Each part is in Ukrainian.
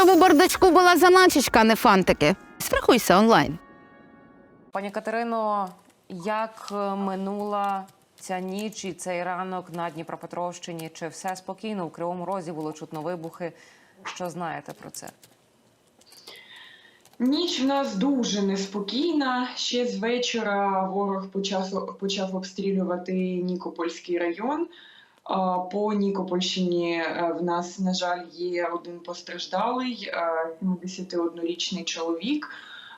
Щоб у бардачку була заначечка, а не фантики. Страхуйся онлайн. Пані Катерино, як е, минула ця ніч і цей ранок на Дніпропетровщині? Чи все спокійно? У Кривому Розі було чутно вибухи. Що знаєте про це? Ніч в нас дуже неспокійна. Ще з вечора ворог почав, почав обстрілювати Нікопольський район. По Нікопольщині е, в нас, на жаль, є один постраждалий, е, 71-річний чоловік.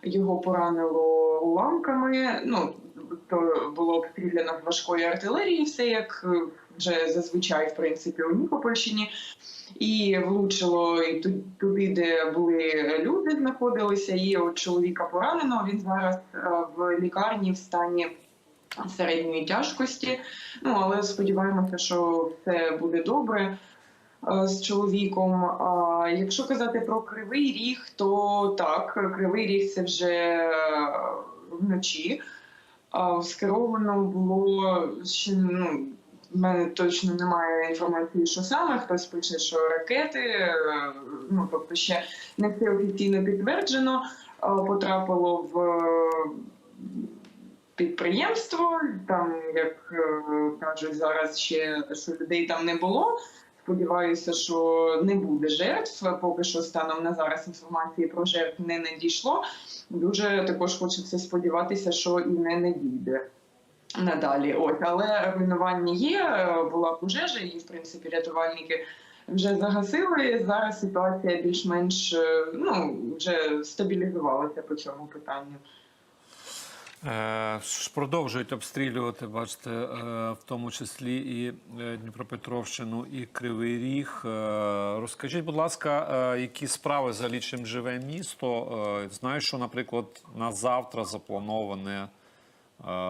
Його поранило уламками. Ну, то було обстріляно з важкої артилерії, все як е, вже зазвичай, в принципі, у Нікопольщині. І влучило і туди, де були люди, знаходилися. І от чоловіка поранено. Він зараз в лікарні в стані середньої тяжкості. Ну але сподіваємося, що все буде добре е, з чоловіком. А якщо казати про кривий ріг, то так, кривий ріг це вже е, вночі. А скеровано було ще ну. В мене точно немає інформації, що саме. Хтось пише, що ракети, е, ну тобто ще не все офіційно підтверджено, е, потрапило в е, підприємство. Там, як е, кажуть, зараз ще що людей там не було. Сподіваюся, що не буде жертв. Поки що станом на зараз інформації про жертв не надійшло. Дуже також хочеться сподіватися, що і не надійде надалі. От, але руйнування є, була пожежа, і в принципі рятувальники вже загасили. Зараз ситуація більш-менш е, ну вже стабілізувалася по цьому питанню. Е, Продовжують обстрілювати, бачите, е, в тому числі і е, Дніпропетровщину, і Кривий Ріг. Розкажіть, будь ласка, які справи взагалі чим живе місто? Знаю, що, наприклад, на завтра заплановане,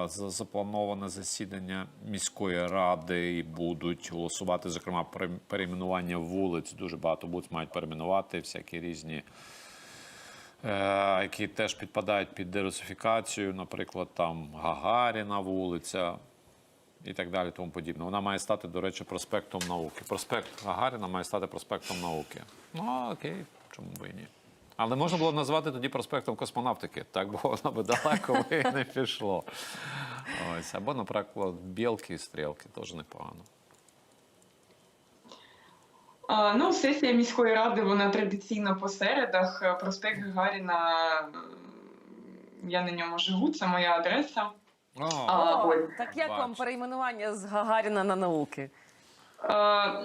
заплановане засідання міської ради і будуть голосувати, зокрема, пере- перейменування вулиць. Дуже багато вулиць мають перейменувати всякі різні які теж підпадають під дерусифікацію, наприклад, там Гагаріна вулиця і так далі, тому подібне. Вона має стати, до речі, проспектом науки. Проспект Гагаріна має стати проспектом науки. Ну, окей, чому би і ні. Але можна було назвати тоді проспектом космонавтики, так бо воно би далеко би не пішло. Ось. Або, наприклад, білки і стрілки теж непогано. А, ну, сесія міської ради вона традиційно по середах. Е, Проспект Гагаріна. Я на ньому живу, це моя адреса. О, А, ось. так як вам перейменування з Гагаріна на науки? Е,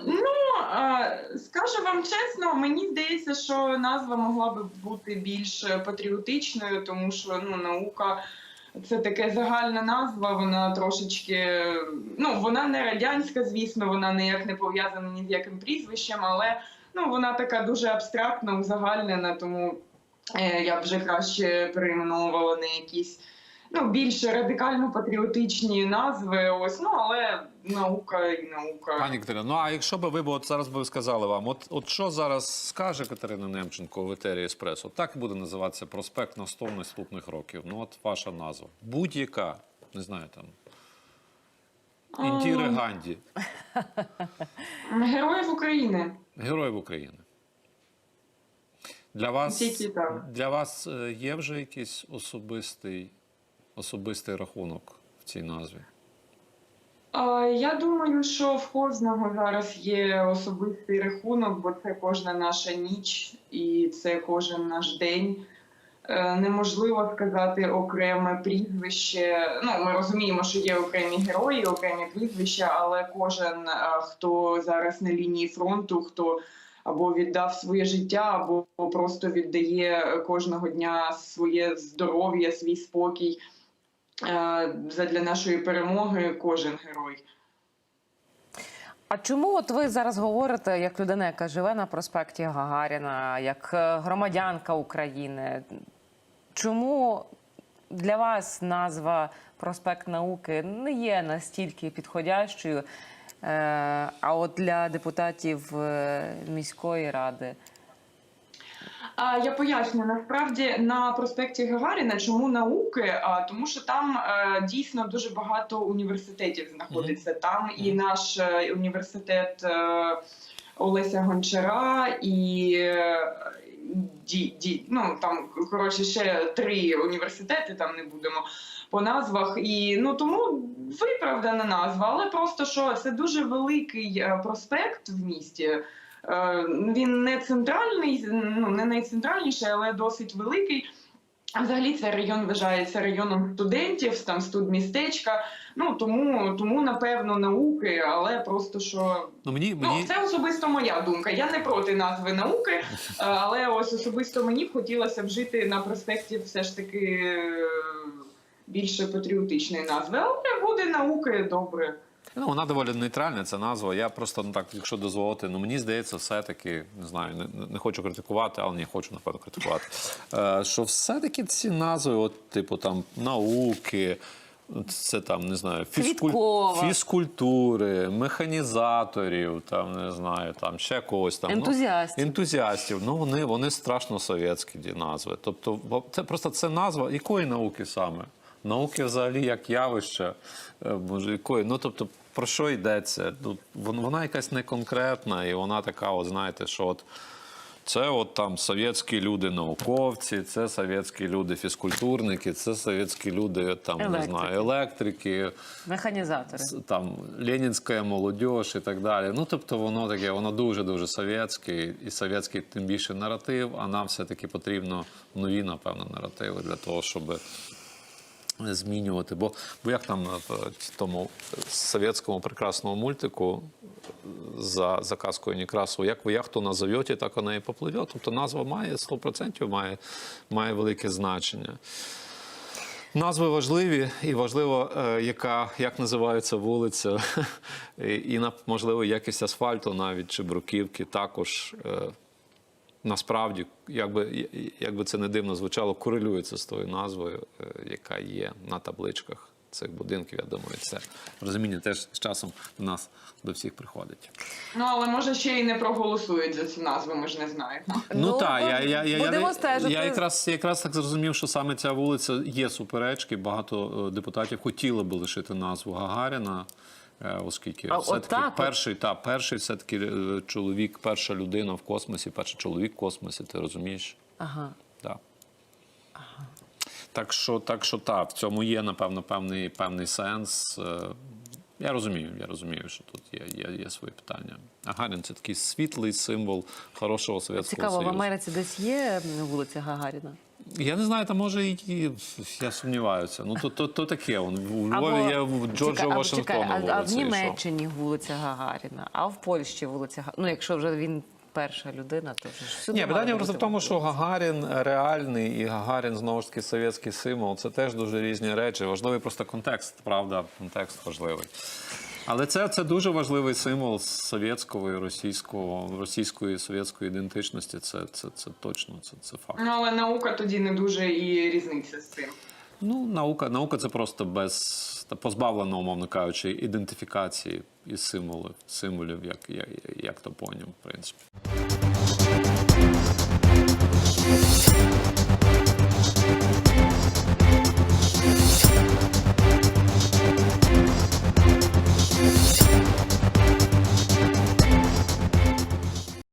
ну, е, скажу вам чесно, мені здається, що назва могла би бути більш патріотичною, тому що ну, наука це таке загальна назва, вона трошечки. Ну, вона не радянська, звісно, вона ніяк не пов'язана ні з яким прізвищем, але ну, вона така дуже абстрактна, узагальнена, тому е, я б вже краще перейменовувала на якісь. Ну, більш радикально патріотичні назви, ось ну але наука і наука. Пані Катерина, ну а якщо би ви б от зараз би сказали вам, от, от що зараз скаже Катерина Немченко в етері Еспресо, так і буде називатися проспект на 100 наступних років. Ну, от ваша назва. Будь-яка, не знаю там. Індіри Ганді, Героїв України. Героїв України. Для вас, Тільки так. для вас е, є вже якийсь особистий, особистий рахунок в цій назві? Я думаю, що в кожного зараз є особистий рахунок, бо це кожна наша ніч і це кожен наш день. Е, Неможливо сказати окреме прізвище. Ну, ми розуміємо, що є окремі герої, окремі прізвища, але кожен, е, хто зараз на лінії фронту, хто або віддав своє життя, або просто віддає кожного дня своє здоров'я, свій спокій задля нашої перемоги, кожен герой. А чому от ви зараз говорите як людина, яка живе на проспекті Гагаріна, як е, громадянка України? Чому для вас назва проспект науки не є настільки підходящою? е, А от для депутатів е, міської ради я поясню насправді на проспекті Гагаріна, чому науки? А тому, що там е, дійсно дуже багато університетів знаходиться. Там і наш е, університет е, Олеся Гончара, і, ді, ді, ну там коротше ще три університети, там не будемо по назвах. І ну тому виправдана назва, але просто що це дуже великий проспект в місті. Е, Він не центральний, ну не найцентральніший, але досить великий. А взагалі цей район вважається районом студентів, там студмістечка. Ну тому, тому напевно науки, але просто що Ну мені ну мені це особисто моя думка. Я не проти назви науки, е, але ось особисто мені б хотілося б жити на проспекті все ж таки е, більше патріотичної назви. Але буде науки добре. Ну, вона доволі нейтральна, ця назва. Я просто ну так, якщо дозволити, ну мені здається, все-таки не знаю, не, не хочу критикувати, але не хочу напевно критикувати. Е, що все-таки ці назви, от, типу там науки. Це там не знаю, фізкуль... Квіткова. фізкультури, механізаторів, там не знаю, там ще когось там ну, Ентузіастів. ентузіастів. Ну вони, вони страшно совєтські ті назви. Тобто, бо це просто це назва якої науки саме? Науки взагалі як явище, е, може, якої? Ну тобто, про що йдеться? Ну, вона якась неконкретна, і вона така, от знаєте, що от. Це от там совєтські люди науковці, це совєтські люди фізкультурники, це совєтські люди там не Електрики. знаю, електрики, Механізатори. там ленінська молодь і так далі. Ну тобто воно таке, воно дуже дуже совєтське, і совєтський тим більше наратив. А нам все таки потрібно нові, напевно, наративи для того, щоб змінювати. Бо, бо як там в тому совєтському прекрасному мультику за, за казкою Некрасову, як ви яхту назовете, так вона і попливе. Тобто назва має 100% має, має велике значення. Назви важливі, і важливо, е, яка, як називається вулиця, і, на- можливо, якість асфальту навіть чи бруківки також насправді, якби, якби це не дивно звучало, корелюється з тою назвою, е, яка є на табличках цих будинків. Я думаю, це розуміння теж з часом до нас до всіх приходить. Ну але може ще й не проголосують за цю назву, ми ж не знаємо. Ну, Ну, так, я, я, я, я, стежити. я якраз, якраз так зрозумів, що саме ця вулиця є суперечки. Багато е, депутатів хотіли би лишити назву Гагаріна. Е, Оскільки А все-таки отак перший, та, перший все-таки е, чоловік, перша людина в космосі, перший чоловік в космосі, ти розумієш? Ага. Так. Так що, так що так, в цьому є, напевно, певний, певний сенс. Е, Я розумію, я розумію, що тут є, є, є свої питання. Гагарін це такий світлий символ хорошого совєтського Цікаво, в Америці десь є вулиця Гагаріна? Я не знаю, там може і я сумніваюся. Ну то, то, то таке. Он у Львові є в Джорджа Вашингтона а, а в? Німеччині вулиця Гагаріна, а в Польщі вулиця Гагаріна. Ну, якщо вже він перша людина, то всюди Ні, питання просто в тому, що. Гагарін реальний і Гагарін знову ж таки совєтський символ. Це теж дуже різні речі. Важливий просто контекст, правда, контекст важливий. Але це, це дуже важливий символ совєтського і російського, російської совєтської ідентичності. Це, це, це точно, це, це факт. Ну але наука тоді не дуже і різниця з цим. Ну, наука, наука це просто без та позбавлено, умовно кажучи, ідентифікації і символів, символів як, як, як топонім, в принципі.